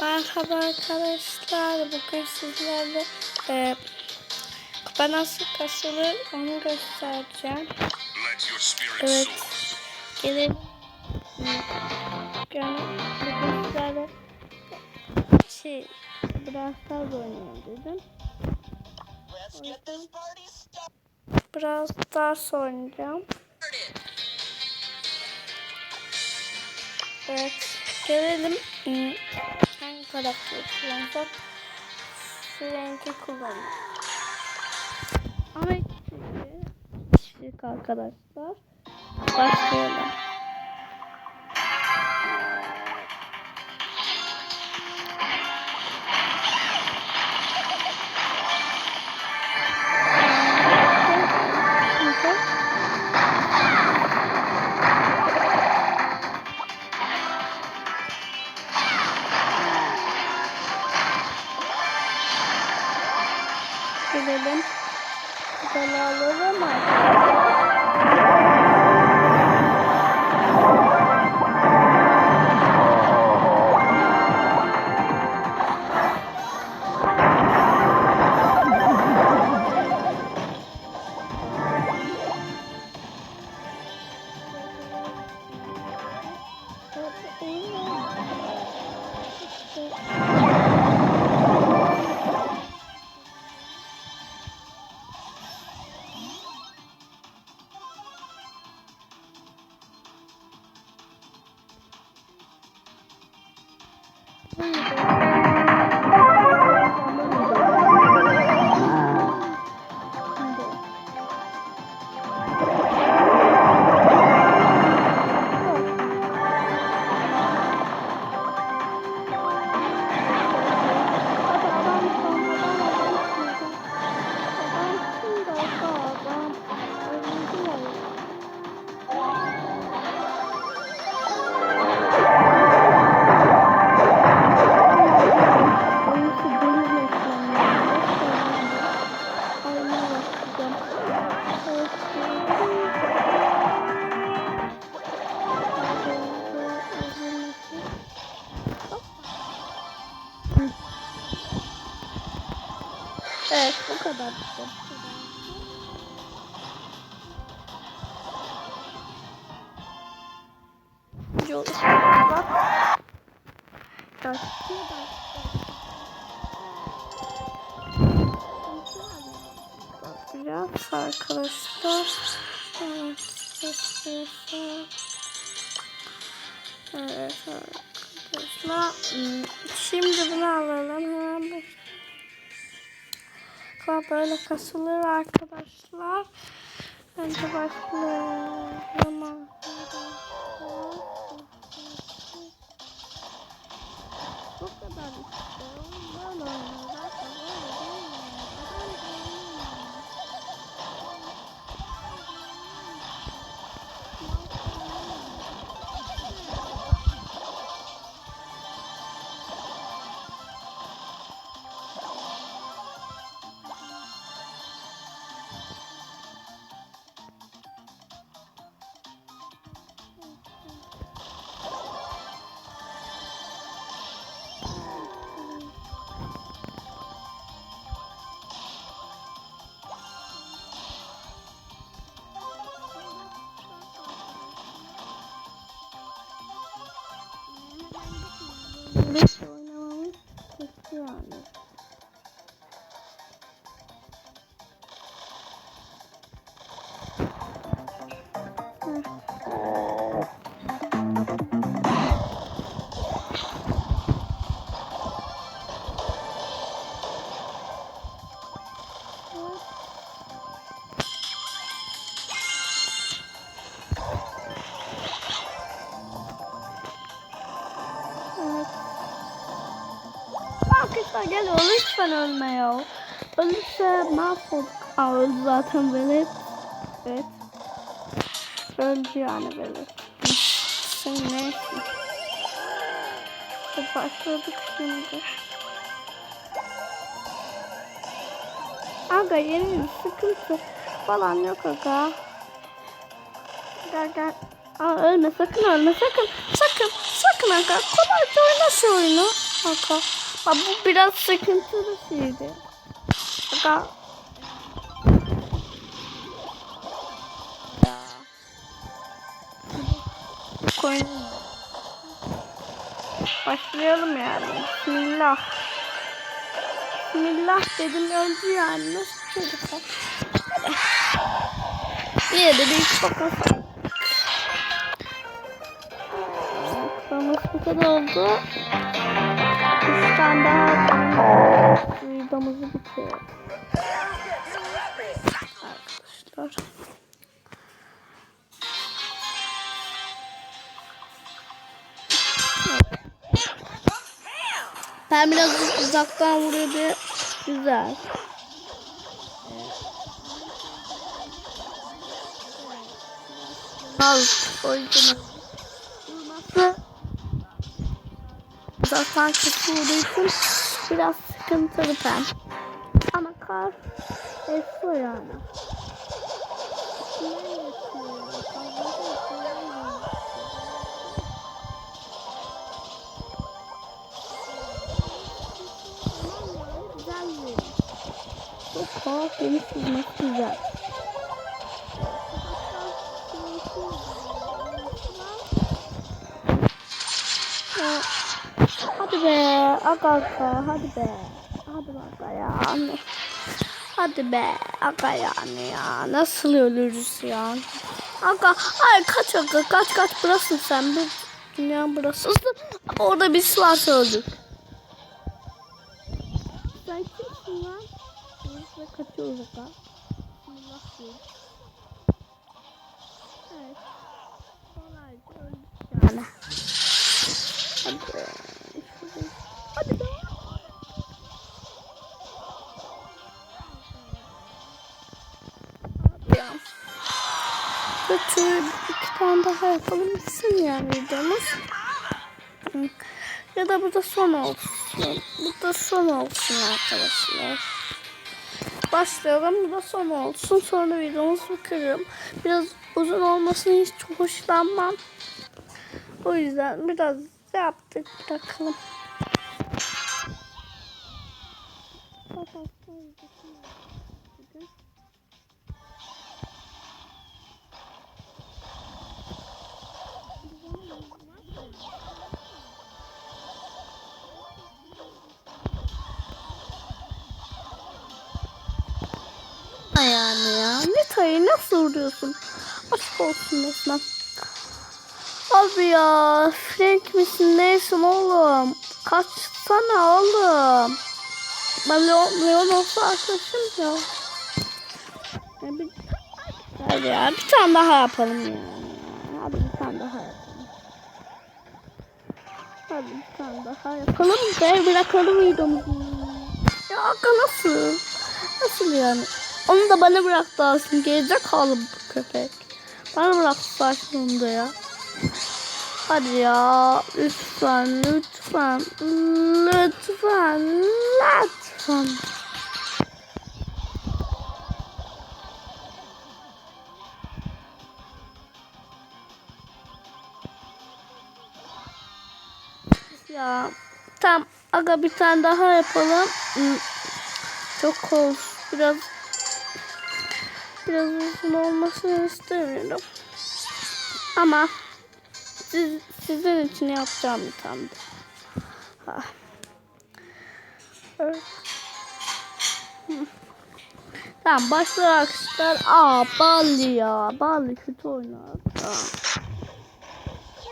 Merhaba arkadaşlar. Bugün sizlerle e, kupa nasıl kasılır onu göstereceğim. Evet. Gelin. Yani bugün sizlerle şey biraz daha oynayalım dedim. Biraz daha oynayacağım. Evet. Gelelim. Hangi karakteri kullanacak? Şu rengi. Ama ikisi kişilik arkadaşlar. Başlayalım. Gidelim. Belaları mı? Evet Yol bak. Biraz arkadaşlar. Evet, arkadaşlar. Şimdi bunu alalım. Hemen Kupa böyle kasılır arkadaşlar. Bence başlayalım. İşte. Böyle oynuyor. English Arkadaşlar gel o lütfen ölme ya. Ölürse mahvolduk. Aa öldü zaten velet. Evet. Öldü yani. Hı, Sen neysin? İşte başladık şimdi. Aga yerin sıkıntı falan yok aga. Gel gel. Aa ölme sakın ölme sakın. Sakın sakın aga. Kolayca oyna şu oyunu. Aga. Bak bu biraz sıkıntılı şeydi. Aga. Koyun. Başlayalım yani. Bismillah. Bismillah dedim öldü yani. Nasıl çocuklar? Yine de bir bakalım. Sonumuz bu kadar oldu. Tane daha videomuzu bitiriyoruz. Arkadaşlar. Ben biraz uzaktan vuruyordu. Güzel. Az o yüzden vurması kötü olduğu için biraz sıkıntılı pen. Ama kar. Güzel bir. Çok tuhaf beni çizmesi güzel. Be, aga aga, hadi be. Hadi be aga ya. Hadi be, aga yani ya. Nasıl ölürüz ya? Aga, ay kaç aga, kaç kaç burasın sen. Bir dünya burasısın. Ama orada birisi varsa öldük. Sen kimsin lan? Biz kaçıyoruz aga. Bismillah diyoruz. Evet. Kolayca öldük yani. Hadi iki tane daha yapalım bitsin yani videomuz. Ya da bu da son olsun. Bu da son olsun arkadaşlar. Başlayalım. Bu da son olsun. Sonra videomuzu bitiririm. Biraz uzun olmasını hiç hoşlanmam. O yüzden biraz yaptık bakalım. Yani ya. Nita'yı nasıl vuruyorsun? Aşk olsun resmen. Abi ya Frank misin neysin oğlum? Kaçsana oğlum. Ben Leon, Leon olsa arkadaşım ya. ya bir, hadi ya bir tane daha yapalım yani. Hadi bir tane daha yapalım. Hadi bir tane daha yapalım ve bırakalım videomuzu. Ya nasıl? Nasıl yani? Onu da bana bıraktı aslında. Gelecek halı bu köpek. Bana bıraktı aslında ya. Hadi ya. Lütfen, lütfen, lütfen, lütfen. Ya tam aga bir tane daha yapalım. Hmm, Çok olsun. Biraz biraz uzun olmasını istemiyorum. Ama siz, sizin için yapacağım bir tane daha. Ha. Evet. Tamam başla arkadaşlar. Aa Balli ya. Balli kötü. Tamam.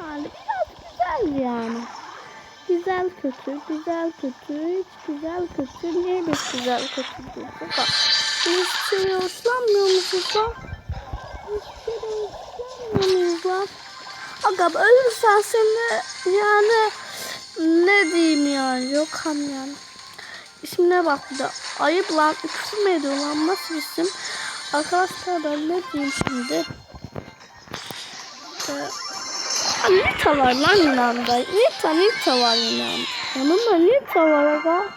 Yani biraz güzel yani. Güzel kötü, güzel kötü, hiç güzel kötü. Niye biz güzel kötü diyoruz? Bak. Hiçbir şey hoşlanmıyor musunuz lan? Hiçbir şey hoşlanmıyor muyuz lan? Aga ölürsen seni yani ne diyeyim yani yok ham yani. İsmine bak bir de ayıp lan küfür ediyor lan nasıl isim? Arkadaşlar ben ne diyeyim şimdi? Ee, Nita var lan yanımda. Nita, Nita var yanımda. Yanımda Nita var aga.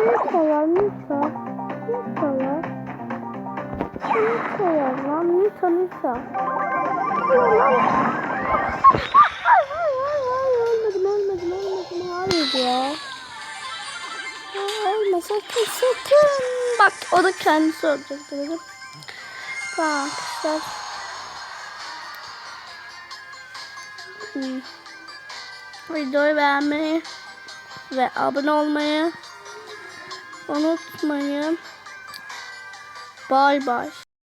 Nita var Nita. Nita var. Nita var lan Nita Nita. Ölmedim ölmedim ölmedim. Hayır ya. Ölme sakın sakın. Bak o da kendisi ölecek dedim. Bak sen. Videoyu beğenmeyi ve abone olmayı unutmayın. Bay bay.